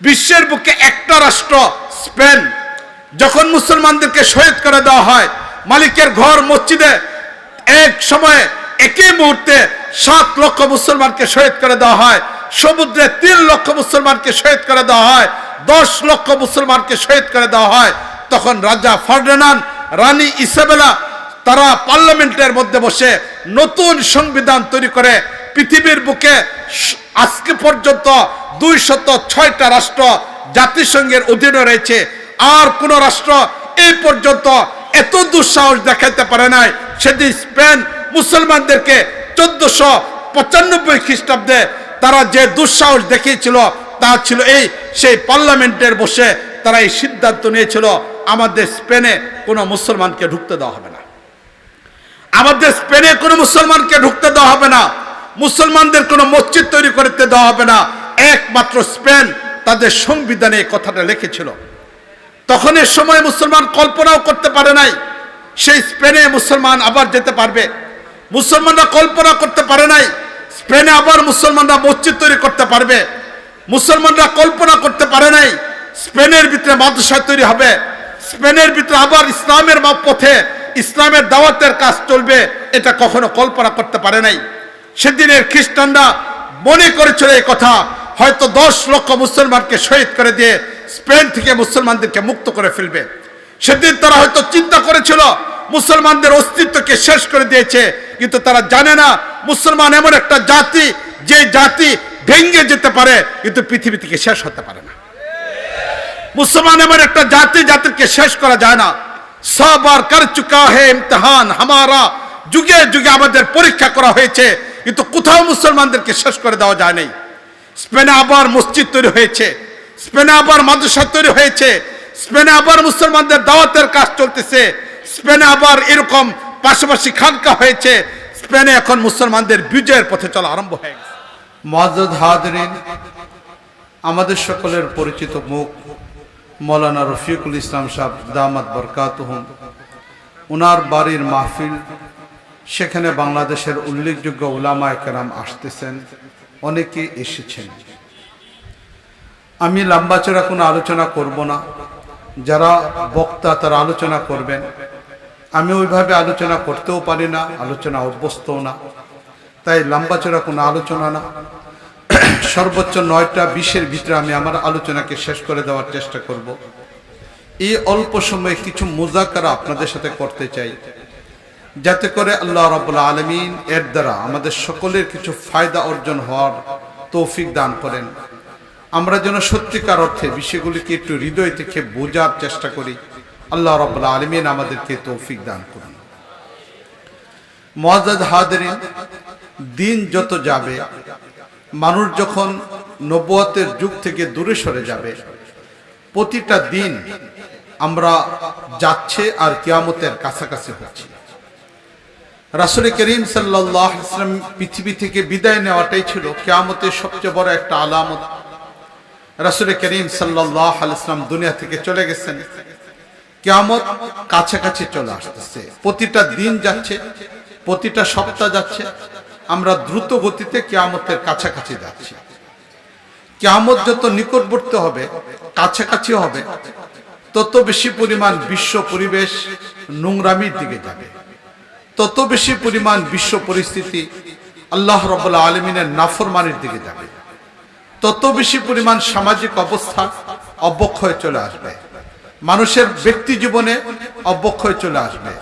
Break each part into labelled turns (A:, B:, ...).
A: বিশ্বের বুকে একটা রাষ্ট্র, স্পেন, যখন মুসলমানদেরকে শহীদ করে দেওয়া হয়, মালিকের ঘর, মসজিদে এক সময়ে, একই মুহূর্তে সাত লক্ষ মুসলমানকে শহীদ করে দেওয়া হয়, সমুদ্রে তিন লক্ষ মুসলমানকে শহীদ করে দেওয়া হয়, দশ লক্ষ মুসলমানকে শহীদ করে দেওয়া হয়, তখন রাজা ফার্ডিনান্ড, রানী ইসাবেলা তারা পার্লামেন্টের মধ্যে বসে নতুন সংবিধান তৈরি করে পৃথিবীর বুকে আজকে পর্যন্ত দুই শত ছয়টা রাষ্ট্র জাতিসংঘের অধীনে রয়েছে। আর কোন রাষ্ট্র এই পর্যন্ত এত দুঃসাহস দেখাতে পারে নাই। সেদিন স্পেন মুসলমানদেরকে চোদ্দশো পঁচানব্বই খ্রিস্টাব্দে তারা যে দুঃসাহস দেখিয়েছিল, তা ছিল এই, সেই পার্লামেন্টের বসে তারা এই সিদ্ধান্ত নিয়েছিল, আমাদের স্পেনে কোনো মুসলমানকে ঢুকতে দেওয়া হবে না। আমাদের স্পেনে কোনো মুসলমানকে ঢুকতে দেওয়া হবে না। মুসলমানদের কোনো মসজিদ তৈরি করতে দেওয়া হবে না। একমাত্র স্পেন তাদের সংবিধানে এই কথাটা লিখেছিল। তখন এর সময় মুসলমান কল্পনাও করতে পারে নাই। সেই স্পেনে মুসলমান আবার যেতে পারবে। মুসলমানরা কল্পনা করতে পারে নাই। স্পেনে আবার মুসলমানরা মসজিদ তৈরি করতে পারবে। মুসলমানরা কল্পনা করতে পারে নাই। স্পেনের ভিতরে মাদ্রাসা তৈরি হবে। স্পেনের ভিতরে আবার ইসলামের পথে ইসলামের দাওয়াতের কাজ চলবে, এটা কখনো কল্পনা করতে পারে নাই। সেদিনের খ্রিস্টানরা মনে করেছিল এই কথা, হয়তো দশ লক্ষ মুসলমানকে শহীদ করে দিয়ে স্পেন থেকে মুসলমানদেরকে মুক্ত করে ফেলবে। সেদিন তারা হয়তো চিন্তা করেছিল, মুসলমানদের অস্তিত্বকে শেষ করে দিয়েছে, কিন্তু তারা জানে না, মুসলমান এমন একটা জাতি, যে জাতি ভেঙ্গে যেতে পারে, কিন্তু পৃথিবী থেকে শেষ হতে পারে না। মুসলমান এমন একটা জাতি, জাতিকে শেষ করা যায় না। সবার কর চুকা হে ইমতিহান, হামারা। যুগে যুগে আমাদের পরীক্ষা করা হয়েছে, কিন্তু কোথাও মুসলমানদেরকে শেষ করে দেওয়া যায় নাই। স্পেনে আবার মসজিদ তৈরি হয়েছে, স্পেনে আবার মাদ্রাসা তৈরি হয়েছে, স্পেনে আবার মুসলমানদের দাওয়াতের কাজ চলতেছে, স্পেনে আবার এরকম পাশাপাশি খানকা হয়েছে, স্পেনে এখন মুসলমানদের বিজয়ের পথে চলা আরম্ভ হয়ে গেছে।
B: আমাদের সকলের পরিচিত মুখ মৌলানা রফিকুল ইসলাম সাহেব দামাত বরকাত ওনার বাড়ির মাহফিল, সেখানে বাংলাদেশের উল্লেখযোগ্য উলামা একরাম আসতেছেন, অনেকে এসেছেন। আমি লম্বাচড়া কোনো আলোচনা করব না, যারা বক্তা তারা আলোচনা করবেন। আমি ওইভাবে আলোচনা করতেও পারি না, আলোচনা অভ্যস্তও না, তাই লম্বাচড়া কোনো আলোচনা না। সর্বোচ্চ নয়টা বিশের ভিতরে আমি আমার আলোচনাকে শেষ করে দেওয়ার চেষ্টা করব। এই অল্প সময়ে কিছু মুজাকারা আপনাদের সাথে করতে চাই। যাতে করে আল্লাহ রাবুল্লাহ আলমিন এর দ্বারা আমাদের সকলের কিছু ফায়দা অর্জন হওয়ার তৌফিক দান করেন। আমরা যেন সত্যিকার অর্থে বিষয়গুলিকে একটু হৃদয় থেকে বোঝার চেষ্টা করি। আল্লাহ রাবুল্লাহ আলমিন আমাদেরকে তৌফিক দান করুন। মজাদ হাদরিন দিন যত যাবে মানুষ যখন নব্বতের যুগ থেকে দূরে সরে যাবে, প্রতিটা দিন আমরা যাচ্ছে আর কিয়ামতের কাছাকাছি হচ্ছে। রাসুল করিম সাল্লাহ ইসলাম পৃথিবী থেকে বিদায় নেওয়াটাই ছিল কিয়ামতের সবচেয়ে বড় একটা আলামত। রাসুল করিম সাল্লাহ ইসলাম দুনিয়া থেকে চলে গেছেন। কিয়ামত কাছাকাছি চলে আসতেছে। প্রতিটা দিন যাচ্ছে, প্রতিটা সপ্তাহ যাচ্ছে আমরা দ্রুত গতিতে কেয়ামতের কাছাকাছি যাচ্ছি। কিয়ামত যত নিকটবর্তী হবে, কাছাকাছি হবে, তত বেশি পরিমাণ বিশ্ব পরিবেশ নোংরামির দিকে যাবে। তত বেশি পরিমাণ বিশ্ব পরিস্থিতি আল্লাহ রবাহ আলমিনের নাফরমানির দিকে যাবে। তত বেশি পরিমাণ সামাজিক অবস্থা অবক্ষয় চলে আসবে। মানুষের ব্যক্তি জীবনে অবক্ষয় চলে আসবে।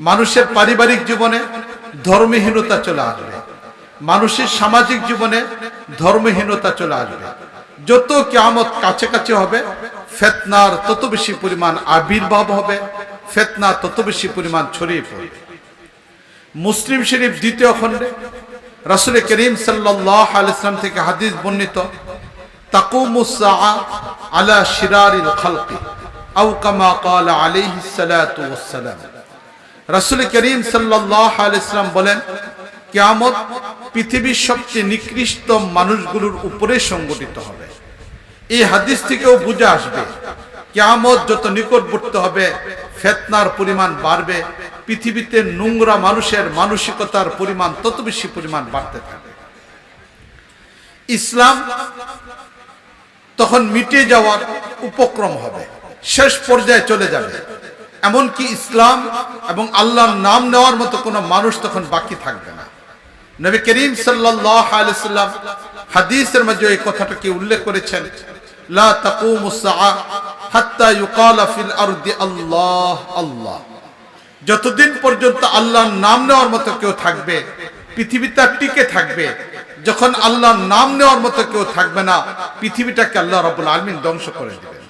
B: মানুষের পারিবারিক জীবনে ধর্মহীনতা চলে আসবে। মানুষের সামাজিক জীবনে ধর্মহীনতা চলে আসবে। যত কেয়ামত কাছে হবে, ফেতনার তত বেশি পরিমাণ আবির্ভাব হবে, ফেতনা তত বেশি পরিমাণ ছড়িয়ে পড়বে। মুসলিম শরীফ দ্বিতীয় খণ্ডে রাসুল করিম সাল্লাহ আলাইসলাম থেকে হাদিস বর্ণিত তাকুমুসা আলা শিরারিল খালকি আউ কামা কালা ওয়াসসালাম। রাসুল করিম আলাইসলাম বলেন, কেয়ামত পৃথিবীর সবচেয়ে নিকৃষ্ট মানুষগুলোর উপরে সংগঠিত হবে। এই হাদিস থেকেও বুঝে আসবে, কেয়ামত যত নিকটবর্তী হবে, ফেতনার পরিমাণ বাড়বে, পৃথিবীতে নোংরা মানুষের মানসিকতার পরিমাণ তত বেশি পরিমাণ বাড়তে থাকবে। ইসলাম তখন মিটে যাওয়ার উপক্রম হবে, শেষ পর্যায়ে চলে যাবে। এমনকি ইসলাম এবং আল্লাহর নাম নেওয়ার মতো কোনো মানুষ তখন বাকি থাকবে না। নবী করিম সাল্লাম হাদিসের মধ্যে এই কথাটাকে উল্লেখ করেছেন? লা তাকুমুস সাআ হাত্তা ইউকালা ফিল আরদি আল্লাহ আল্লাহ। যতদিন পর্যন্ত আল্লাহর নাম নেওয়ার মতো কেউ থাকবে পৃথিবীটা টিকে থাকবে। যখন আল্লাহর নাম নেওয়ার মতো কেউ থাকবে না, পৃথিবীটাকে আল্লাহ রাব্বুল আলামিন ধ্বংস করে দিবেন।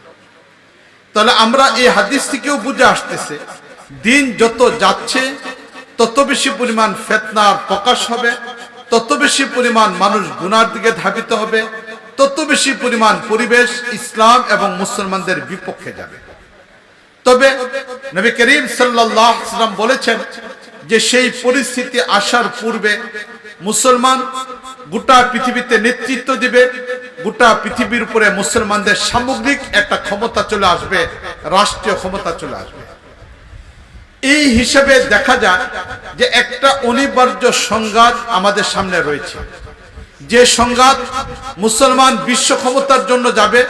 B: তাহলে আমরা এই হাদিস থেকেও বুঝে আসতেছে, দিন যত যাচ্ছে, তত বেশি পরিমাণ ফেতনার প্রকাশ হবে, তত বেশি পরিমাণ মানুষ গুনার দিকে ধাবিত হবে, তত বেশি পরিমাণ পরিবেশ ইসলাম এবং মুসলমানদের বিপক্ষে যাবে। তবে নবী করিম সাল্লাম বলেছেন যে সেই পরিস্থিতি আসার পূর্বে মুসলমান গোটা পৃথিবীতে নেতৃত্ব দিবে, গোটা পৃথিবীর উপরে মুসলমানদের সামগ্রিক একটা ক্ষমতা চলে আসবে, রাষ্ট্রীয় ক্ষমতা চলে আসবে। এই হিসেবে দেখা যায় যে একটা অনিবার্য সংঘাত আমাদের সামনে রয়েছে। যে সংঘাত মুসলমান বিশ্ব ক্ষমতার জন্য যাবে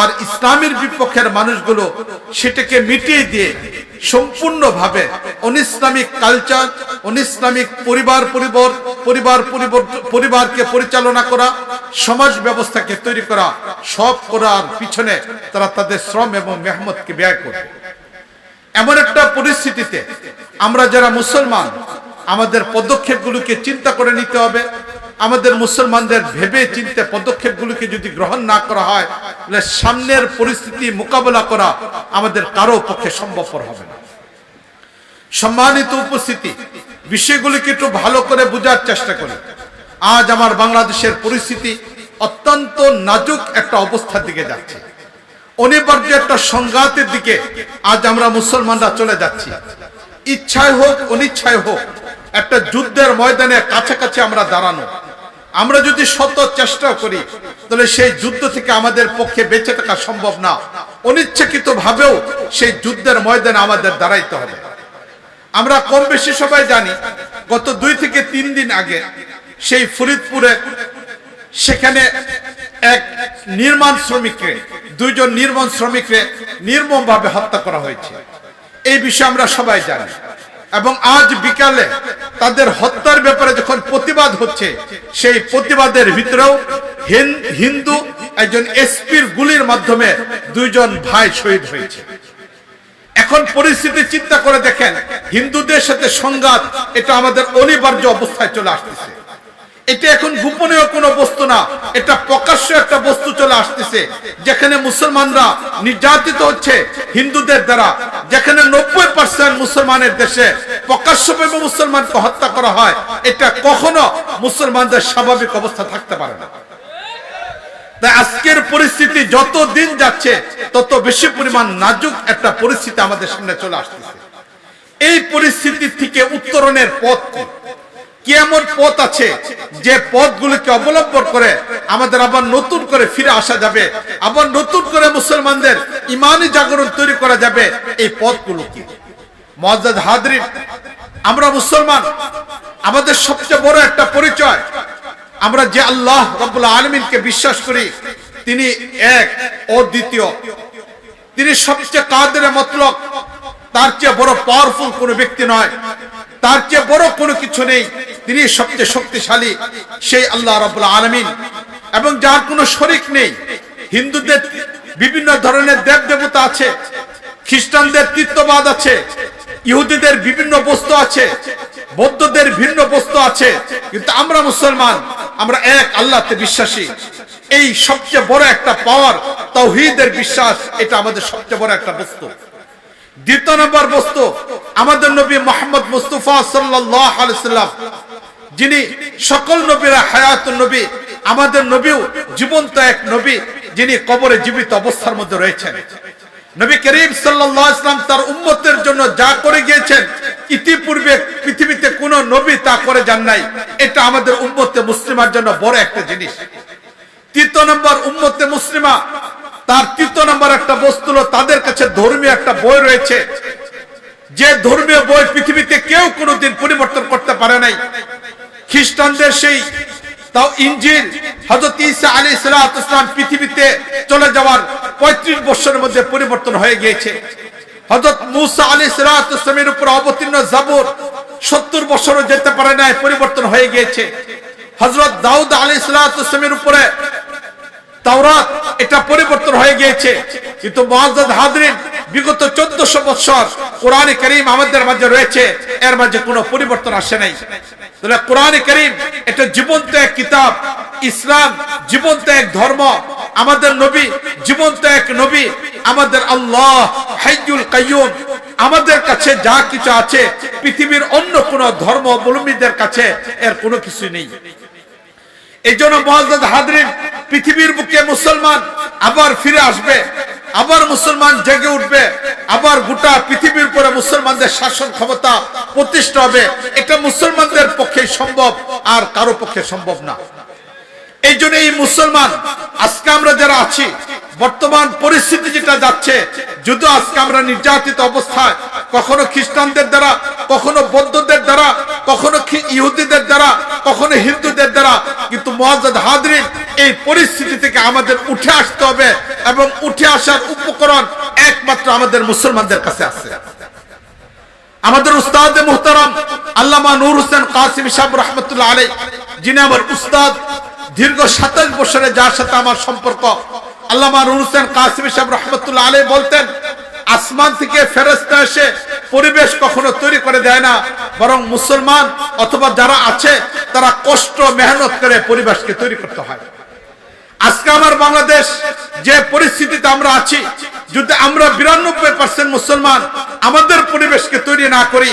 B: আর ইসলামের বিপক্ষের মানুষগুলো সেটাকে মিটিয়ে দিয়ে সম্পূর্ণভাবে অনিসলামিক কালচার, অনিসলামিক পরিবার পরিবার পরিবার পরিবারকে পরিচালনা করা, সমাজ ব্যবস্থাকে তৈরি করা, সব করার পিছনে তারা তাদের শ্রম এবং মেহমতকে ব্যয় করবে। এমন একটা পরিস্থিতিতে আমরা যারা মুসলমান, আমাদের পদক্ষেপগুলোকে চিন্তা করে নিতে হবে আমাদের মুসলমানদের ভেবে চিন্তে পদক্ষেপগুলোকে যদি গ্রহণ না করা হয়, তাহলে সামনের পরিস্থিতি মোকাবেলা করা আমাদের কারও পক্ষে সম্ভবপর হবে না। সম্মানিত উপস্থিতি, বিষয়গুলিকে একটু ভালো করে বোঝার চেষ্টা করি। আজ আমার বাংলাদেশের পরিস্থিতি অত্যন্ত নাজুক একটা অবস্থার দিকে যাচ্ছে। অনিবার্য একটা সংঘাতের দিকে আজ আমরা মুসলমানরা চলে যাচ্ছি। ইচ্ছায় হোক, অনিচ্ছায় হোক, একটা যুদ্ধের ময়দানে কাছাকাছি আমরা দাঁড়ানো। আমরা যদি শত চেষ্টা করি, তাহলে সেই যুদ্ধ থেকে আমাদের পক্ষে বেঁচে থাকা সম্ভব না। অনিচ্ছাকৃত ভাবেও সেই যুদ্ধের ময়দানে আমাদের দাঁড়াইতে হবে। আমরা কম বেশি সবাই জানি, গত দুই থেকে তিন দিন আগে সেই ফরিদপুরে সেখানে এক নির্মাণ শ্রমিককে, দুইজন নির্মাণ শ্রমিককে নির্মমভাবে হত্যা করা হয়েছে। এই বিষয়ে আমরা সবাই জানি। এবং আজ বিকালে তাদের হত্যার ব্যাপারে যখন প্রতিবাদ হচ্ছে, সেই প্রতিবাদের ভিতরেও হিন্দু একজন এসপির গুলির মাধ্যমে দুইজন ভাই শহীদ হয়েছে। এখন পরিস্থিতি চিন্তা করে দেখেন, হিন্দুদের সাথে সংঘাত, এটা আমাদের অনিবার্য অবস্থায় চলে আসতেছে। এটা এখন গোপনীয় কোনো বস্তু না, এটা প্রকাশ্য একটা বস্তু চলে আসতেছে, যেখানে মুসলমানরা নির্যাতিত হচ্ছে হিন্দুদের দ্বারা। যেখানে নব্বই পার্সেন্ট মুসলমানের দেশে প্রকাশ্যভাবে মুসলমানকে হত্যা করা হয়, এটা কখনো মুসলমানদের স্বাভাবিক অবস্থা থাকতে পারে না। তাই আজকের পরিস্থিতি যত দিন যাচ্ছে, তত বেশি পরিমাণ নাজুক একটা পরিস্থিতি আমাদের সামনে চলে আসতেছে। এই পরিস্থিতি থেকে উত্তরণের পথ কি? এমন পথ আছে, যে পথগুলিকে অবলম্বন করে আমাদের আবার নতুন করে ফিরে আসা যাবে, আবার নতুন করে মুসলমানদের ইমানি জাগরণ তৈরি করা যাবে, এই পথগুলো কি মজাদ হাদরিন আমরা মুসলমান, আমাদের সবচেয়ে বড় একটা পরিচয়, আমরা যে আল্লাহ রব্বুল আলমিনকে বিশ্বাস করি, তিনি এক ও দ্বিতীয় তিনি সবচেয়ে কাদের মতলব, তার চেয়ে বড় পাওয়ারফুল কোনো ব্যক্তি নয়, তার চেয়ে বড় কোনো কিছু নেই তিনি সবচেয়ে শক্তিশালী, সেই আল্লাহ রব্বুল আলমিন। এবং যার কোনো শরিক নেই। হিন্দুদের বিভিন্ন ধরনের দেব দেবতা আছে, খ্রিস্টানদের তীর্থবাদ আছে, ইহুদিদের বিভিন্ন বস্তু আছে, বৌদ্ধদের ভিন্ন বস্তু আছে। কিন্তু আমরা মুসলমান, আমরা এক আল্লাহতে বিশ্বাসী। এই সবচেয়ে বড় একটা পাওয়ার তৌহিদের বিশ্বাস, এটা আমাদের সবচেয়ে বড় একটা বস্তু। দ্বিতীয় নম্বর বস্তু, আমাদের নবী মোহাম্মদ মুস্তফা সাল্লাহ আলাইসাল্লাম যিনি সকল নবীরা হায়াত নবী, আমাদের নবীও জীবন্ত এক নবী, যিনি কবরে জীবিত অবস্থার মধ্যে রয়েছেন। নবী করিম সাল্লাল্লাহু ইসলাম তার উম্মতের জন্য যা করে গিয়েছেন, ইতিপূর্বে পৃথিবীতে কোন নবী তা করে যান নাই। এটা আমাদের উম্মতে মুসলিমার জন্য বড় একটা জিনিস। তৃতীয় নম্বর উম্মতে মুসলিমা, তার তৃতীয় নম্বর একটা বস্তু হলো তাদের কাছে ধর্মীয় একটা বই রয়েছে। যে ধর্মীয় বই পৃথিবীতে কেউ কোনোদিন পরিবর্তন করতে পারে নাই। খ্রিস্টানদের সেই
A: তাও ইঞ্জিল হজরত ইসা আলী সালাম পৃথিবীতে চলে যাওয়ার পঁয়ত্রিশ বছরের মধ্যে পরিবর্তন হয়ে গিয়েছে। হজরত মুসা আলী সালামের উপর অবতীর্ণ জাবর সত্তর বছরও যেতে পারে না পরিবর্তন হয়ে গিয়েছে। হজরত দাউদ আলী সালামের উপরে তাওরাত, এটা পরিবর্তন হয়ে গিয়েছে। কিন্তু মহাজাদ হাদরিন বিগত চোদ্দশো বছর কোরআন করিম আমাদের মাঝে রয়েছে, এর মাঝে কোনো পরিবর্তন আসে নাই। তাহলে কোরআন করিম, এটা জীবন্ত এক কিতাব, ইসলাম জীবন্ত এক ধর্ম, আমাদের নবী জীবন্ত এক নবী, আমাদের আল্লাহ হাইজুল কাইয়ুম আমাদের কাছে যা কিছু আছে, পৃথিবীর অন্য কোন ধর্ম অবলম্বীদের কাছে এর কোনো কিছু নেই। এই জন্য মহাজাদ হাদরিন পৃথিবীর বুকে মুসলমান আবার ফিরে আসবে, আবার মুসলমান জেগে উঠবে, আবার গোটা পৃথিবীর উপরে মুসলমানদের শাসন ক্ষমতা প্রতিষ্ঠা হবে। এটা মুসলমানদের পক্ষে সম্ভব আর কারও পক্ষে সম্ভব না। এই জন্য এই মুসলমান, আজকে আমরা যারা আছি, বর্তমান পরিস্থিতি যেটা যাচ্ছে আজকে আমরা নির্যাতিত অবস্থায়, কখনো খ্রিস্টানদের দ্বারা, কখনো বৌদ্ধদের দ্বারা, কখনো ইহুদিদের দ্বারা, কখনো হিন্দুদের দ্বারা, কিন্তু মহাজাদ হাদরিন এই পরিস্থিতি থেকে আমাদের উঠে আসতে হবে এবং উঠে আসার উপকরণ একমাত্র আমাদের মুসলমানদের কাছে আছে। আমাদের উস্তাদ মুহতারাম আল্লামা নূর হোসেন কাসিম সাহেব রহমতুল্লাহ আলাই যিনি আমার উস্তাদ, দীর্ঘ সাতাশ বছরে যার সাথে আমার সম্পর্ক, আল্লামা নূর হোসেন কাসিম সাহেব রহমতুল্লাহ আলাই বলতেন, আসমান থেকে ফেরস্তা এসে পরিবেশ কখনো তৈরি করে দেয় না, বরং মুসলমান অথবা যারা আছে, তারা কষ্ট, মেহনত করে পরিবেশকে তৈরি করতে হয়। আজকে আমার বাংলাদেশ যে পরিস্থিতিতে আমরা আছি, যদি আমরা বিরানব্বই পার্সেন্ট মুসলমান আমাদের পরিবেশকে তৈরি না করি,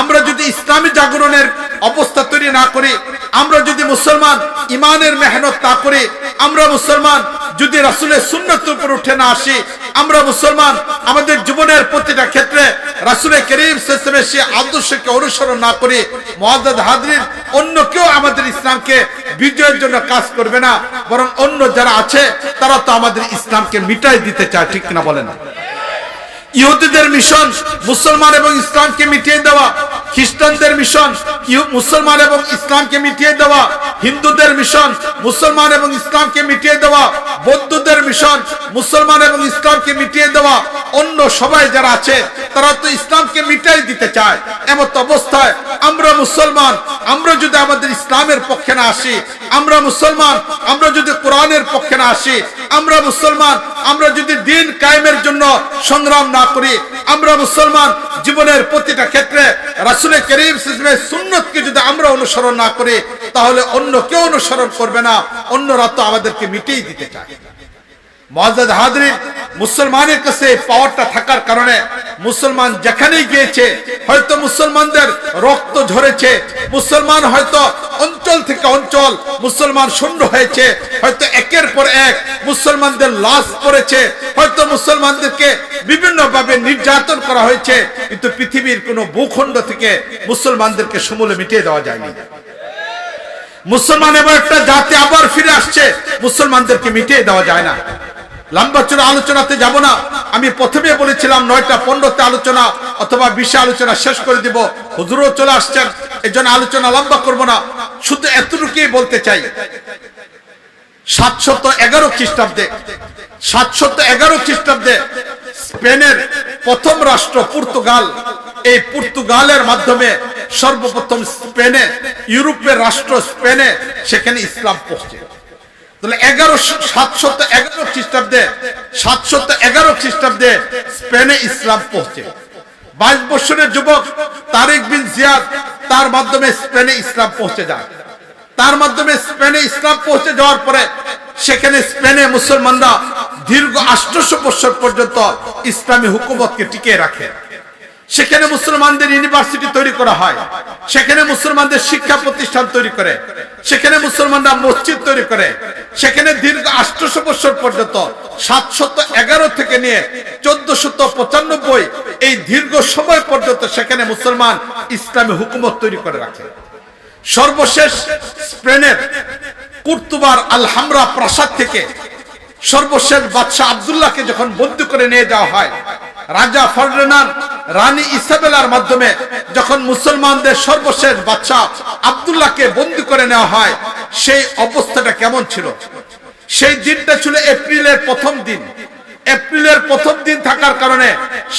A: আমরা যদি ইসলামী জাগরণের অবস্থা তৈরি না করি, আমরা যদি মুসলমান ইমানের মেহনত না করি, আমরা মুসলমান যদি রাসুলের সুন্নত উপর উঠে না আসি, আমরা মুসলমান আমাদের জীবনের প্রতিটা ক্ষেত্রে রাসুলের করিম সাল্লাল্লাহু সে আদর্শকে অনুসরণ না করি মহাদাদ হাদরিন অন্য কেউ আমাদের ইসলামকে বিজয়ের জন্য কাজ করবে না, বরং অন্য যারা আছে, তারা তো আমাদের ইসলামকে মিটাই দিতে চায়, ঠিক না বলে না ইহুদিদের মিশন মুসলমান এবং ইসলামকে মিটিয়ে দেওয়া খ্রিস্টানদের মিশন মুসলমান এবং ইসলামকে মিটিয়ে দেওয়া, হিন্দুদের মিশন, মুসলমান এবং ইসলামকে মিটিয়ে দেওয়া, বৌদ্ধদের মিশন, মুসলমান এবং ইসলামকে মিটিয়ে দেওয়া, অন্য সবাই যারা আছে, তারা তো ইসলামকে মিটাই দিতে চায়। এমত অবস্থায় আমরা মুসলমান, আমরা যদি আমাদের ইসলামের পক্ষে না আসি, আমরা মুসলমান, আমরা যদি কোরআনের পক্ষে না আসি, আমরা মুসলমান, আমরা যদি দিন কায়েমের জন্য সংগ্রাম না করি, আমরা মুসলমান, জীবনের প্রতিটা ক্ষেত্রে রাসুলের করিম সিসমের সুন্নতকে যদি আমরা অনুসরণ না করি, তাহলে অন্য কেউ অনুসরণ করবে না, অন্যরা তো আমাদেরকে মিটিয়ে দিতে চায়। মহাজাদ হাদরিন মুসলমানের কাছে পাওয়ারটা থাকার কারণে মুসলমান যেখানেই গিয়েছে, হয়তো মুসলমানদের রক্ত ঝরেছে, মুসলমান হয়তো অঞ্চল থেকে অঞ্চল মুসলমান শূন্য হয়েছে, হয়তো একের পর এক মুসলমানদের লাশ পড়েছে, হয়তো মুসলমানদেরকে বিভিন্ন ভাবে নির্যাতন করা হয়েছে, কিন্তু পৃথিবীর কোন ভূখণ্ড থেকে মুসলমানদেরকে সমূলে মিটিয়ে দেওয়া যায়নি। মুসলমান এবার একটা জাতি আবার ফিরে আসছে, মুসলমানদেরকে মিটিয়ে দেওয়া যায় না। লম্বা আলোচনাতে যাব না। আমি প্রথমে বলেছিলাম, নয়টা পনেরোতে আলোচনা অথবা বিশে আলোচনা শেষ করে দিব। হুজুরও চলে আসছেন এই জন্য আলোচনা লম্বা করব না। শুধু এতটুকুই বলতে চাই। সাতশত এগারো খ্রিস্টাব্দে, সাতশত এগারো খ্রিস্টাব্দে স্পেনের প্রথম রাষ্ট্র পর্তুগাল, এই পর্তুগালের মাধ্যমে সর্বপ্রথম স্পেনে, ইউরোপের রাষ্ট্র স্পেনে, সেখানে ইসলাম পৌঁছে। তার মাধ্যমে স্পেনে ইসলাম পৌঁছে যায়। তার মাধ্যমে স্পেনে ইসলাম পৌঁছে যাওয়ার পরে সেখানে স্পেনে মুসলমানরা দীর্ঘ আষ্টশো বছর পর্যন্ত ইসলামী হুকুমতকে টিকিয়ে রাখে। সেখানে মুসলমানদের ইউনিভার্সিটি তৈরি করা হয়। সেখানে মুসলমানদের শিক্ষা প্রতিষ্ঠান তৈরি করে। সেখানে মুসলমানরা মসজিদ তৈরি করে। সেখানে দীর্ঘ আষ্টশো বছর পর্যন্ত সাতশত এগারো থেকে নিয়ে চোদ্দশত পঁচানব্বই এই দীর্ঘ সময় পর্যন্ত সেখানে মুসলমান ইসলামী হুকুমত তৈরি করে রাখে। সর্বশেষ স্পেনের কুর্তুবার আলহামরা প্রাসাদ থেকে সর্বশেষ বাদশাহ আবদুল্লাহকে যখন বন্দি করে নিয়ে যাওয়া হয়, রাজা ফার্ডিনান্ড রানী ইসাবেলার মাধ্যমে যখন মুসলমানদের সর্বশেষ বাদশাহ আবদুল্লাহকে বন্দি করে নেওয়া হয়, সেই অবস্থাটা কেমন ছিল? সেই দিনটা ছিল এপ্রিলের প্রথম দিন। এপ্রিলের প্রথম দিন থাকার কারণে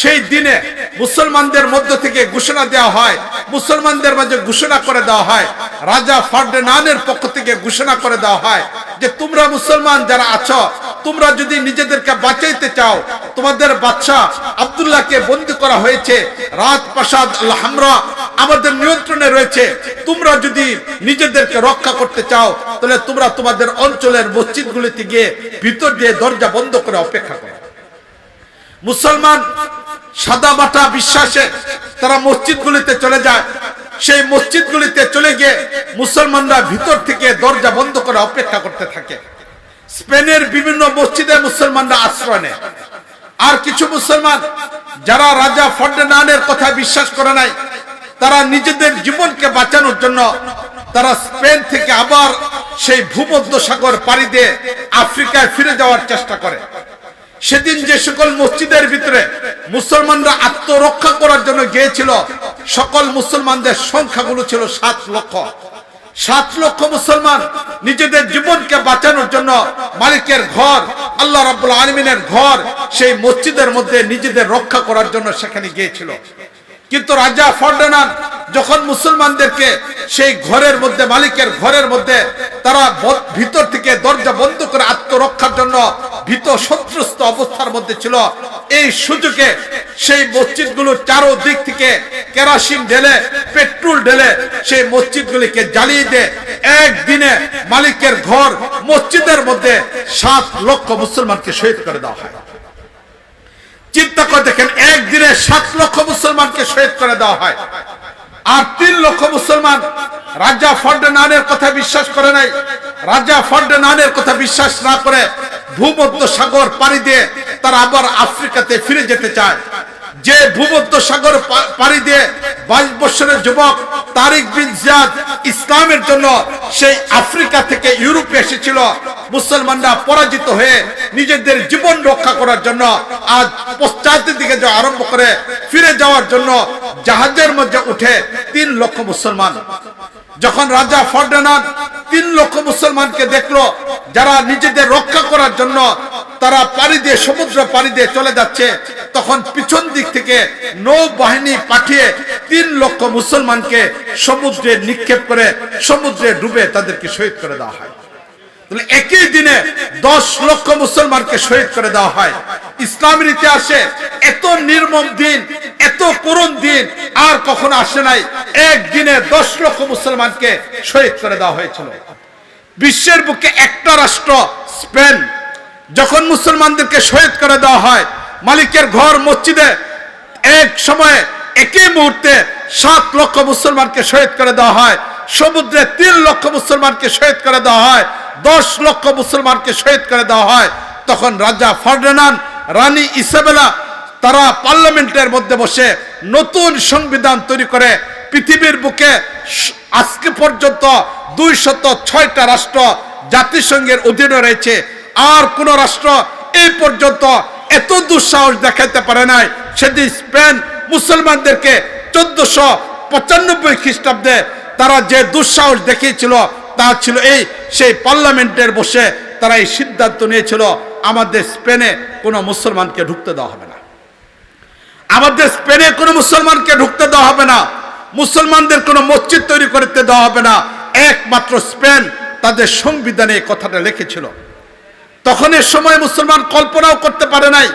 A: সেই দিনে মুসলমানদের মধ্য থেকে ঘোষণা দেওয়া হয়, মুসলমানদের মাঝে ঘোষণা করে দেওয়া হয়, রাজা ফার্ডেনানের পক্ষ থেকে ঘোষণা করে দেওয়া হয় যে তোমরা মুসলমান যারা আছো, তোমরা যদি নিজেদেরকে বাঁচাইতে চাও, তোমাদের বাচ্চা আব্দুল্লাহকে বন্দি করা হয়েছে, রাত প্রাসাদ আল হামরা আমাদের নিয়ন্ত্রণে রয়েছে। তোমরা যদি নিজেদেরকে রক্ষা করতে চাও, তাহলে তোমরা তোমাদের অঞ্চলের মসজিদগুলিতে গিয়ে ভিতর দিয়ে দরজা বন্ধ করে অপেক্ষা করো। মুসলমান সাদা বাটা বিশ্বাসে তারা মসজিদগুলিতে চলে যায়। সেই মসজিদগুলিতে চলে গিয়ে মুসলমানরা ভিতর থেকে দরজা বন্ধ করে অপেক্ষা করতে থাকে। স্পেনের বিভিন্ন মসজিদে মুসলমানরা আশ্রয় নেয়। আর কিছু মুসলমান যারা রাজা ফর্ডেনানের কথা বিশ্বাস করে নাই, তারা নিজেদের জীবনকে বাঁচানোর জন্য তারা স্পেন থেকে আবার সেই ভূমধ্য সাগর পাড়ি দিয়ে আফ্রিকায় ফিরে যাওয়ার চেষ্টা করে। সেদিন যে সকল মসজিদের ভিতরে মুসলমানরা আত্মরক্ষা করার জন্য গিয়েছিল, সকল মুসলমানদের সংখ্যাগুলো ছিল সাত লক্ষ। সাত লক্ষ মুসলমান নিজেদের জীবনকে বাঁচানোর জন্য মালিকের ঘর, আল্লাহ রাবুল আলমিনের ঘর, সেই মসজিদের মধ্যে নিজেদের রক্ষা করার জন্য সেখানে গিয়েছিল। কিন্তু রাজা ফর্ডেনান যখন মুসলমানদেরকে সেই ঘরের মধ্যে, মালিকের ঘরের মধ্যে তারা ভিতর থেকে দরজা বন্ধ করে আত্মরক্ষার জন্য ভীত সন্ত্রস্ত অবস্থার মধ্যে ছিল, এই সুযোগে সেই মসজিদগুলো চারো দিক থেকে কেরাসিন ঢেলে, পেট্রোল ঢেলে সেই মসজিদগুলিকে জ্বালিয়ে দিয়ে একদিনে মালিকের ঘর মসজিদের মধ্যে সাত লক্ষ মুসলমানকে শহীদ করে দেওয়া হয়। চিন্তা করে দেখেন, একদিনে সাত লক্ষ মুসলমানকে শহীদ করে দেওয়া হয়। আর তিন লক্ষ মুসলমান রাজা ফর্ডেনানের কথা বিশ্বাস করে নাই। রাজা ফর্ডেনানের কথা বিশ্বাস না করে ভূমধ্য সাগর পাড়ি দিয়ে তারা আবার আফ্রিকাতে ফিরে যেতে চায়। যে ভূমধ্য সাগর পাড়ি দিয়ে বাইশ বছরের যুবক তারিক বিন জিয়াদ ইসলামের জন্য সেই আফ্রিকা থেকে ইউরোপে এসেছিল। মুসলমানরা পরাজিত হয়ে নিজেদের জীবন রক্ষা করার জন্য আজ পশ্চাতের দিকে যা আরম্ভ করে, ফিরে যাওয়ার জন্য জাহাজের মধ্যে উঠে তিন লক্ষ মুসলমান। যখন রাজা ফর্ডেনান তিন লক্ষ মুসলমানকে দেখল, যারা নিজেদের রক্ষা করার জন্য তারা পাড়ি দিয়ে, সমুদ্র পাড়ি দিয়ে চলে যাচ্ছে, তখন পিছন দিক থেকে নৌবাহিনী পাঠিয়ে তিন লক্ষ মুসলমানকে সমুদ্রে নিক্ষেপ করে, সমুদ্রে ডুবে তাদেরকে শহীদ করে দেওয়া হয়। একই দিনে দশ লক্ষ মুসলমানকে শহীদ করে দেওয়া হয়। ইসলামের ইতিহাসে এত নির্মম দিন, এত করুণ দিন আর আসে নাই। একদিনে দশ লক্ষ মুসলমানকে শহীদ করে দেওয়া হয়েছিল। বিশ্বের বুকে একটা রাষ্ট্র, স্পেন, যখন মুসলমানদেরকে শহীদ করে দেওয়া হয়, মালিকের ঘর, মসজিদে এক সময়ে, একই মুহূর্তে সাত লক্ষ মুসলমানকে শহীদ করে দেওয়া হয়। সমুদ্রে তিন লক্ষ মুসলমানকে শহীদ করে দেওয়া হয়, দশ লক্ষ মুসলমানকে শহীদ করে দেওয়া হয়। তখন রাজা ফার্ডিনান রানী ইসাবেলা, তারা পার্লামেন্টের মধ্যে বসে নতুন সংবিধান তৈরি করে পৃথিবীর বুকে আজকে পর্যন্ত দুই শত ছয়টা রাষ্ট্র জাতিসংঘের অধীনে রয়েছে। আর কোন রাষ্ট্র এই পর্যন্ত এত দুঃসাহস দেখাতে পারে নাই। সেদিন স্পেন মুসলমানদেরকে চোদ্দশো পঁচানব্বই খ্রিস্টাব্দে তারা যে দুঃসাহস দেখিয়েছিল, তা ছিল এই, সেই পার্লামেন্টের বসে তারা এই সিদ্ধান্ত নিয়েছিল, আমাদের স্পেনে কোনো মুসলমানকে ঢুকতে দেওয়া হবে না। আমাদের স্পেনে কোনো মুসলমানকে ঢুকতে দেওয়া হবে না। মুসলমানদের কোনো মসজিদ তৈরি করতে দেওয়া হবে না। একমাত্র স্পেন তাদের সংবিধানে কথাটা লিখেছিল। তখন এর সময় মুসলমান কল্পনাও করতে পারে নাই,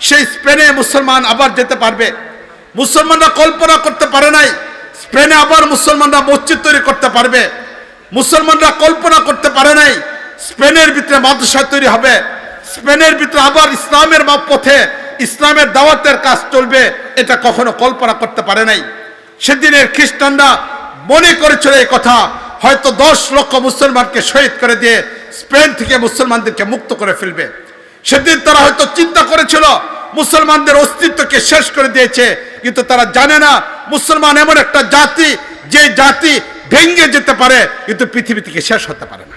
A: সেই স্পেনে মুসলমান আবার যেতে পারবে। মুসলমানরা কল্পনা করতে পারে নাই স্পেনে আবার মুসলমানরা মসজিদ তৈরি করতে পারবে। মুসলমানরা কল্পনা করতে পারে নাই, স্পেনের ভিতরে মাদ্রাসা তৈরি হবে। স্পেনের ভিতরে আবার ইসলামের পথে ইসলামের দাওয়াতের কাজ চলবে, এটা কখনো কল্পনা করতে পারে নাই। সেদিনের খ্রিস্টানরা মনে করেছিল এই কথা, হয়তো দশ লক্ষ মুসলমানকে শহীদ করে দিয়ে স্পেন থেকে মুসলমানদেরকে মুক্ত করে ফেলবে। সেদিন তারা হয়তো চিন্তা করেছিল মুসলমানদের অস্তিত্বকে শেষ করে দিয়েছে। কিন্তু তারা জানে না, মুসলমান এমন একটা জাতি, যে জাতি ভেঙ্গে যেতে পারে, কিন্তু পৃথিবী থেকে শেষ হতে পারে না।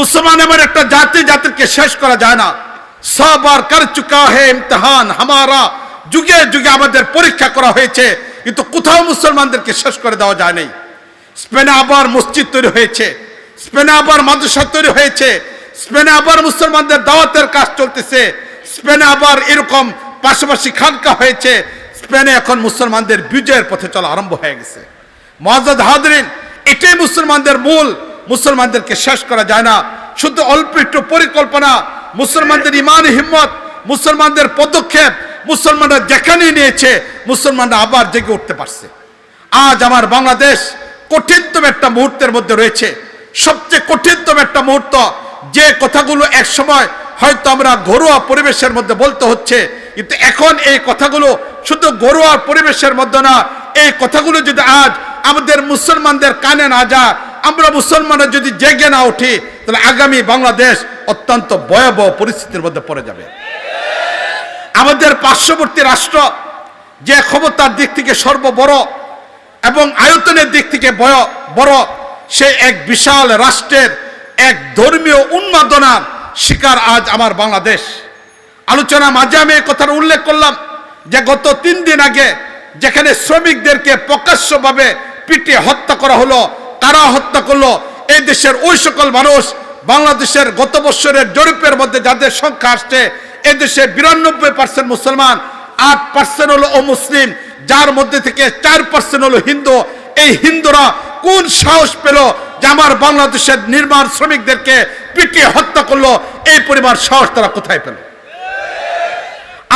A: মুসলমান এমন একটা জাতি, জাতিকে শেষ করা যায় না। সবার কর চুকা হে ইমতিহান, হামারা, যুগে যুগে আমাদের পরীক্ষা করা হয়েছে, কিন্তু কোথাও মুসলমানদেরকে শেষ করে দেওয়া যায় নাই। স্পেনে আবার মসজিদ তৈরি হয়েছে, স্পেনে আবার মাদ্রাসা তৈরি হয়েছে, স্পেনে আবার মুসলমানদের দাওয়াতের কাজ চলতেছে স্পেনে আবার এরকম পাশাপাশি খানকা হয়েছে। স্পেনে এখন মুসলমানদের বিজয়ের পথে চলা আরম্ভ হয়ে গেছে। মহাজাদ হাদরিন এটাই মুসলমানদের মূল। মুসলমানদেরকে শেষ করা যায় না। শুধু অল্প একটু পরিকল্পনা, মুসলমানদের ইমান, হিম্মত, মুসলমানদের পদক্ষেপ, মুসলমানরা যেখানে নিয়েছে, মুসলমানরা আবার জেগে উঠতে পারছে। আজ আমার বাংলাদেশ কঠিনতম একটা মুহূর্তের মধ্যে রয়েছে। সবচেয়ে কঠিনতম একটা মুহূর্ত যে কথাগুলো এক সময় হয়তো আমরা ঘরোয়া পরিবেশের মধ্যে বলতে হচ্ছে, কিন্তু এখন এই কথাগুলো শুধু ঘরোয়া পরিবেশের মধ্যে না, এই কথাগুলো যদি আজ আমাদের মুসলমানদের কানে না যায়, আমরা মুসলমানরা যদি জেগে না উঠি, তাহলে আগামী বাংলাদেশ অত্যন্ত ভয়াবহ পরিস্থিতির মধ্যে পড়ে যাবে। আমাদের পার্শ্ববর্তী রাষ্ট্র যে ক্ষমতার দিক থেকে সর্ববড় এবং আয়তনের দিক থেকে বড়, সে এক বিশাল রাষ্ট্রের এক ধর্মীয় উন্মাদনার শিকার আজ আমার বাংলাদেশ। আলোচনা মাঝে আমি কথার উল্লেখ করলাম যে গত তিন দিন আগে যেখানে শ্রমিকদেরকে প্রকাশ্যভাবে পিটিয়ে হত্যা করা হলো, কারা হত্যা করল, এই দেশের ওই সকল মানুষ বাংলাদেশের গত বছরের জরিপের মধ্যে যাদের সংখ্যা আসছে এদেশে বিরানব্বই পার্সেন্ট মুসলমান, আট পার্সেন্ট হলো অমুসলিম, যার মধ্যে থেকে চার পার্সেন্ট হলো হিন্দু। এই হিন্দুরা কোন সাহস পেল যে আমার বাংলাদেশের নির্মাণ শ্রমিকদেরকে পিটিয়ে হত্যা করল, এই পরিবার সাহস তারা কোথায় পেল?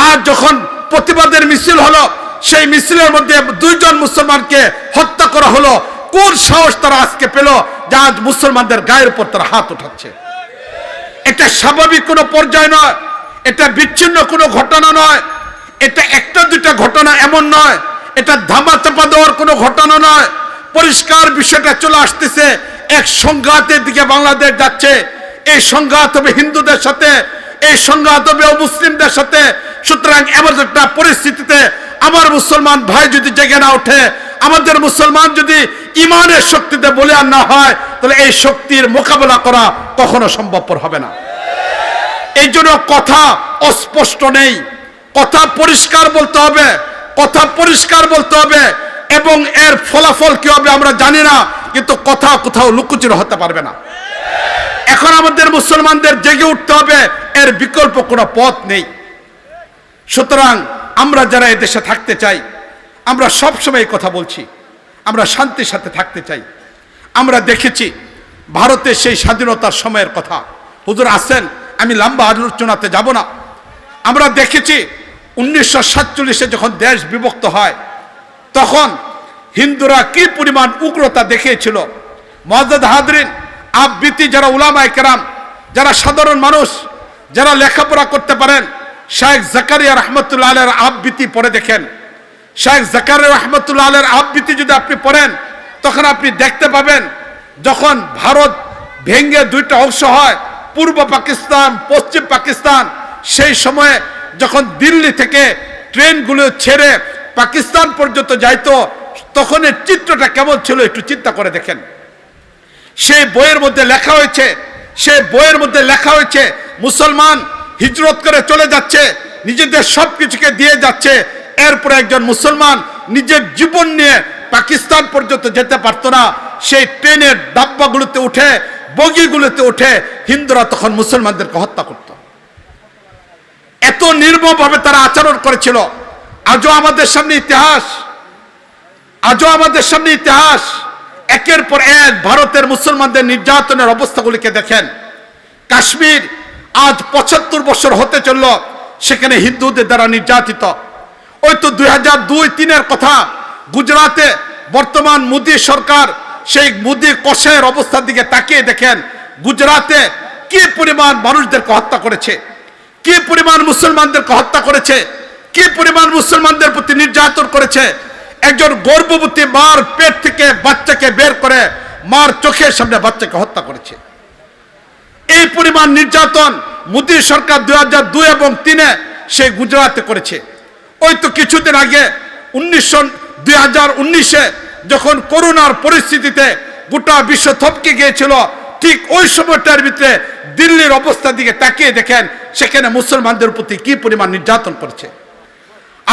A: আর যখন প্রতিবাদের মিছিল হলো, সেই মিছিলের মধ্যে দুইজন মুসলমানকে হত্যা করা হলো, কোন সাহস তারা আজকে পেল যে আজ মুসলমানদের গায়ের উপর তারা হাত উঠাচ্ছে? এটা স্বাভাবিক কোনো পর্যায় নয়, এটা বিচ্ছিন্ন কোনো ঘটনা নয়, এটা একটা দুইটা ঘটনা এমন নয়, এটা ধামা চাপা দেওয়ার কোনো ঘটনা নয়, পরিষ্কার বিষয়টা চলে আসতেছে। এক সংঘাতের দিকে বাংলাদেশ যাচ্ছে। এই সংঘাত হবে হিন্দুদের সাথে, এই সংঘাত হবে মুসলিমদের সাথে। সুতরাং এমন একটা পরিস্থিতিতে আমার মুসলমান ভাই যদি জেগে না ওঠে, আমাদের মুসলমান যদি ইমানের শক্তিতে বলে আর না হয়, তাহলে এই শক্তির মোকাবেলা করা কখনো সম্ভবপর হবে না। এই জন্য কথা অস্পষ্ট নেই। কথা পরিষ্কার বলতে হবে, কথা পরিষ্কার বলতে হবে, এবং এর ফলাফল কি হবে আমরা জানি না। কিন্তু কথা কোথাও লুকুচির হতে পারবে না। এখন আমাদের মুসলমানদের জেগে উঠতে হবে, এর বিকল্প কোনো পথ নেই। সুতরাং আমরা যারা এদেশে থাকতে চাই, আমরা সব সময় কথা বলছি, আমরা শান্তির সাথে থাকতে চাই। আমরা দেখেছি ভারতের সেই স্বাধীনতার সময়ের কথা। হুজুর আসেন আমি লম্বা আলোচনাতে যাব না। আমরা দেখেছি উনিশশো সাতচল্লিশে যখন দেশ বিভক্ত হয়, তখন হিন্দুরা কি পরিমাণ উগ্রতা দেখিয়েছিল? মহাজাদ হাদরিন আবৃত্তি যারা উলামায় কেরাম, যারা সাধারণ মানুষ, যারা লেখাপড়া করতে পারেন, শেখ জাকারিয়া রহমতুল্লাহ আলের আবৃত্তি পড়ে দেখেন। শেখ জাকারিয়া রহমতুল্লাহ আলের আবৃত্তি যদি আপনি পড়েন, তখন আপনি দেখতে পাবেন যখন ভারত ভেঙ্গে দুইটা অংশ হয়, পূর্ব পাকিস্তান, পশ্চিম পাকিস্তান, সেই সময়ে যখন দিল্লি থেকে ট্রেনগুলো ছেড়ে পাকিস্তান পর্যন্ত যাইতো তখন এর চিত্রটা কেমন ছিল একটু চিন্তা করে দেখেন। সেই বইয়ের মধ্যে লেখা হয়েছে, সেই বইয়ের মধ্যে লেখা হয়েছে, মুসলমান হিজরত করে চলে যাচ্ছে, নিজেদের সব কিছুকে দিয়ে যাচ্ছে, এরপরে একজন মুসলমান নিজের জীবন নিয়ে পাকিস্তান পর্যন্ত যেতে পারতো না, সেই ট্রেনের ডাব্বাগুলোতে উঠে, বগিগুলোতে উঠে হিন্দুরা তখন মুসলমানদেরকে হত্যা করত। এত নির্মমভাবে তারা আচরণ করেছিল। আজও আমাদের সামনে ইতিহাস। আজও আমাদের সামনে ইতিহাস, একের পর এক ভারতের মুসলমানদের নির্যাতনের অবস্থাগুলিকে দেখেন। কাশ্মীর আজ পঁচাত্তর বছর হতে চলল, সেখানে হিন্দুদের দ্বারা নির্যাতিত। ওই তো দুই হাজার দুই তিনের কথা, গুজরাটে বর্তমান মোদী সরকার সেই মোদী কষায়ের অবস্থার দিকে তাকিয়ে দেখেন, গুজরাটে কি পরিমাণ মানুষদেরকে হত্যা করেছে? কি পরিমাণ মুসলমানদেরকে হত্যা করেছে? কি পরিমাণ মুসলমানদের প্রতি নির্যাতন করেছে? একজন গর্ভবতী মার পেট থেকে বাচ্চাকে বের করে মার চোখের সামনে বাচ্চাকে হত্যা করেছে। এই পরিমাণ নির্যাতন মোদী সরকার দুই হাজার দুই এবং তিনে সেই গুজরাটে করেছে। ওই তো কিছুদিন আগে উনিশশো দুই হাজার উনিশে যখন করোনার পরিস্থিতিতে গোটা বিশ্ব থপকে গিয়েছিল, ঠিক ওই সময়টার ভিতরে দিল্লির অবস্থার দিকে তাকিয়ে দেখেন, সেখানে মুসলমানদের প্রতি কি পরিমাণ নির্যাতন করছে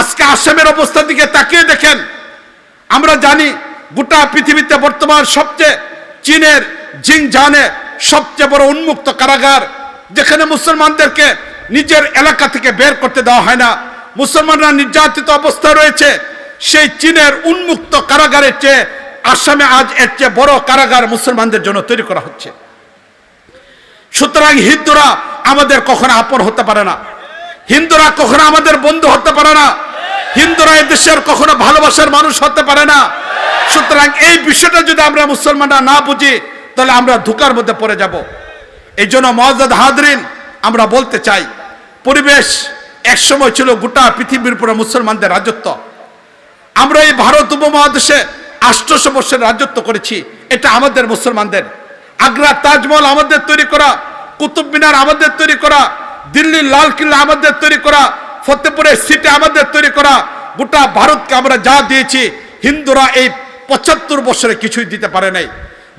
A: আজকে আসামের অবস্থার দিকে তাকিয়ে দেখেন আমরা জানি গোটা পৃথিবীতে বর্তমান সবচেয়ে চীনের জিনজানে সবচেয়ে বড় উন্মুক্ত কারাগার, যেখানে মুসলমানদেরকে নিজের এলাকা থেকে বের করতে দেওয়া হয় না। মুসলমানরা নির্যাতিত অবস্থায় রয়েছে। সেই চীনের উন্মুক্ত কারাগারের চেয়ে আসামে আজ এর চেয়ে বড় কারাগার মুসলমানদের জন্য তৈরি করা হচ্ছে। সুতরাং হিন্দুরা আমাদের কখনো আপন হতে পারে না। হিন্দুরা কখনো আমাদের বন্ধু হতে পারে না। হিন্দুরা দেশের কখনো ভালোবাসার মানুষ হতে পারে না। সুতরাং এই বিষয়টা যদি আমরা মুসলমানরা না বুঝি, তাহলে আমরা ধোকার মধ্যে পড়ে যাব। এই জন্য মহাজাদ হাদরিন আমরা বলতে চাই, পরিবেশ একসময় ছিল গোটা পৃথিবীর উপরে মুসলমানদের রাজত্ব। আমরা এই ভারত উপমহাদেশে আষ্টশো বছর রাজত্ব করেছি, এটা আমাদের মুসলমানদের। আগ্রা তাজমহল আমাদের তৈরি করা কুতুব মিনার আমাদের তৈরি করা, দিল্লির লাল কিল্লা আমাদের তৈরি করা ফতেপুরের সিটে আমাদের তৈরি করা গোটা ভারতকে আমরা যা দিয়েছি, হিন্দুরা এই পঁচাত্তর বছরে কিছুই দিতে পারে নাই।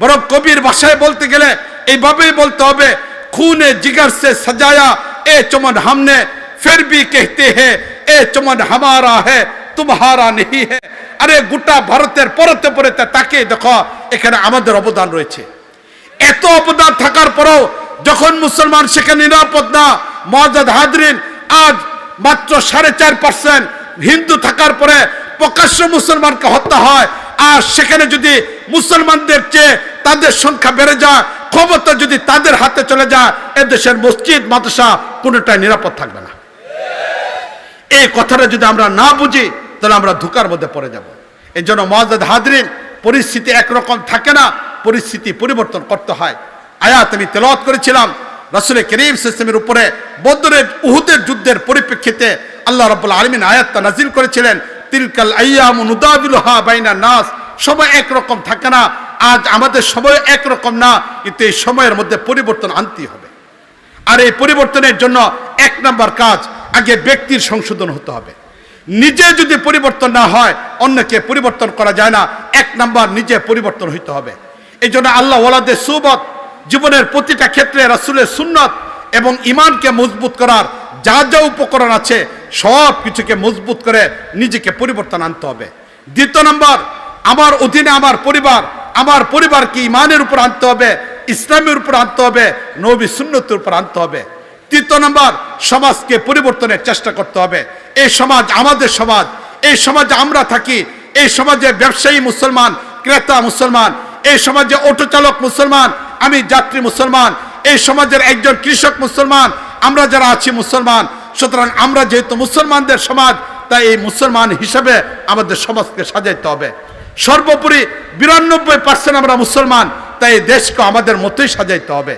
A: বরং কবির ভাষায় বলতে গেলে এইভাবেই বলতে হবে, খুনে জিগার সে সাজায়া, এ চমন হামনে, ফের ভি কেহতে হে, এ চমন হামারা হে, তুমহারা নেহি হে। আরে গোটা ভারতের পরতে পরে তাকে দেখো, এখানে আমাদের অবদান রয়েছে। এত অবদান থাকার পরেও যখন মুসলমান সেখানে নিরাপদ না মজাদ হাদরিন আজ মাত্র সাড়ে চার পার্সেন্ট হিন্দু থাকার পরে প্রকাশ্য মুসলমানকে হত্যা হয়। আর সেখানে যদি মুসলমানদের চেয়ে তাদের সংখ্যা বেড়ে যায়, ক্ষমতা যদি তাদের হাতে চলে যায় এ দেশের মসজিদ, মাদ্রাসা কোনোটাই নিরাপদ থাকবে না। এই কথাটা যদি আমরা না বুঝি, তাহলে আমরা ধোকার মধ্যে পড়ে যাব। এই জন্য মহাজাদ হাদরিন পরিস্থিতি একরকম থাকে না, পরিস্থিতি পরিবর্তন করতে হয়। আয়াত আমি তেলাওয়াত করেছিলাম রাসুলের করিম সিস্টেমের উপরে বদরের উহুদের যুদ্ধের পরিপ্রেক্ষিতে আল্লাহ রাব্বুল আলমিন আয়াতটা নাজিল করেছিলেন, তিলকাল আইয়াম নুদাবিলুহা বাইনা নাস সময় একরকম থাকে না, আজ আমাদের সময় একরকম না কিন্তু এই সময়ের মধ্যে পরিবর্তন আনতেই হবে। আর এই পরিবর্তনের জন্য এক নাম্বার কাজ, আগে ব্যক্তির সংশোধন হতে হবে। নিজে যদি পরিবর্তন না হয়, অন্যকে পরিবর্তন করা যায় না, এক নাম্বার নিজে পরিবর্তন হইতে হবে। এই জন্য আল্লাহ ওয়ালাদের সুবত জীবনের প্রতিটা ক্ষেত্রে রাসুলের সুন্নত এবং ইমানকে মজবুত করার যা যা উপকরণ আছে সব কিছুকে মজবুত করে নিজেকে পরিবর্তন আনতে হবে। দ্বিতীয় নম্বর, আমার অধীনে আমার পরিবার, আমার পরিবারকে ইমানের উপর আনতে হবে, ইসলামের উপর আনতে হবে, নবী সুন্নতের উপর আনতে হবে। তৃতীয় নম্বর, সমাজকে পরিবর্তনের চেষ্টা করতে হবে। এই সমাজ আমাদের সমাজ, এই সমাজে আমরা থাকি, এই সমাজে ব্যবসায়ী মুসলমান, ক্রেতা মুসলমান, এই সমাজে অটো চালক মুসলমান আমি যাত্রী মুসলমান, এই সমাজের একজন কৃষক মুসলমান, আমরা যারা আছি মুসলমান, সুতরাং আমরা যেহেতু মুসলমানদের সমাজ, তাই এই মুসলমান হিসাবে আমাদের সমাজকে সাজাইতে হবে। সর্বোপরি বিরানব্বই পার্সেন্ট আমরা মুসলমান, তাই এই দেশকে আমাদের মতোই সাজাইতে হবে।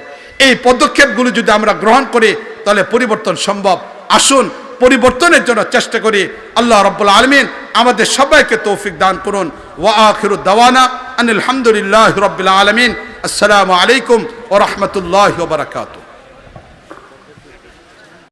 A: এই পদক্ষেপগুলো যদি আমরা গ্রহণ করি, তাহলে পরিবর্তন সম্ভব। আসুন পরিবর্তনের জন্য চেষ্টা করি। আল্লাহ রব্বুল আলমিন আমাদের সবাইকে তৌফিক দান করুন। ওয়া আখিরু দাওয়ানা আনিল হামদুলিল্লাহ রব্বুল আলমিন। আসসালামু আলাইকুম ও রহমতুল্লাহ বারাকাতুহ।